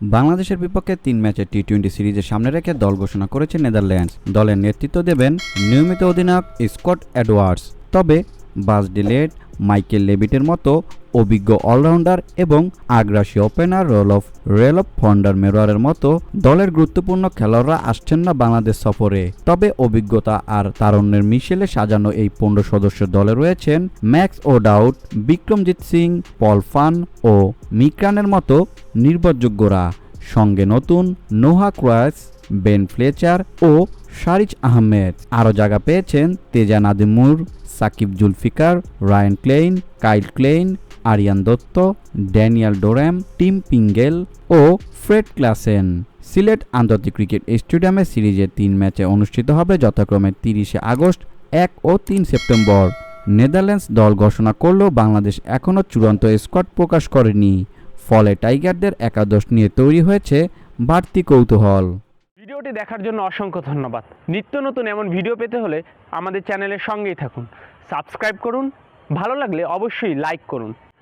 বাংলাদেশের বিপক্ষে তিন ম্যাচের টি টোয়েন্টি সিরিজের সামনে রেখে দল ঘোষণা করেছে নেদারল্যান্ডস। দলের নেতৃত্ব দেবেন নিয়মিত অধিনায়ক স্কট অ্যাডওয়ার্ডস তবে বাস ডিলেট মাইকেল লেবিটের মতো অভিজ্ঞ অলরাউন্ডার এবং আগ্রাসী ওপেনার রোল অফ রেল অফ ফন্ডার মেরোয়ারের মতো দলের গুরুত্বপূর্ণ খেলোয়াড়রা আসছেন না বাংলাদেশ সফরে। তবে অভিজ্ঞতা আর তারণ্যের মিশেলে সাজানো এই পনেরো সদস্য দলে রয়েছেন Max O'Dowd Vikramjit Singh, Paul van ও মিক্রানের মতো নির্ভরযোগ্যরা। সঙ্গে নতুন নোহা ক্রয়াস, বেন ফ্লেচার ও শারিজ আহমেদ। আরও জায়গা পেয়েছেন Teja নাদিমুর, Saqib Zulfiqar, Ryan Klein, Kyle Klein Aryan Dutt Daniel Doram Tim Pringle ও ফ্রেড ক্লাসেন সিলেট আন্তর্জাতিক ক্রিকেট স্টেডিয়ামে সিরিজের তিন ম্যাচে অনুষ্ঠিত হবে যথাক্রমে তিরিশে আগস্ট, এক ও তিন সেপ্টেম্বর। নেদারল্যান্ডস দল ঘোষণা করলেও বাংলাদেশ এখনও চূড়ান্ত স্কোয়াড প্রকাশ করেনি। ফলে টাইগারদের একাদশ নিয়ে তৈরি হয়েছে বাড়তি কৌতূহল। ভিডিওটি দেখার জন্য অসংখ্য ধন্যবাদ। নিত্য নতুন এমন ভিডিও পেতে হলে আমাদের চ্যানেলের সঙ্গেই থাকুন। সাবস্ক্রাইব করুন, ভালো লাগলে অবশ্যই লাইক করুন।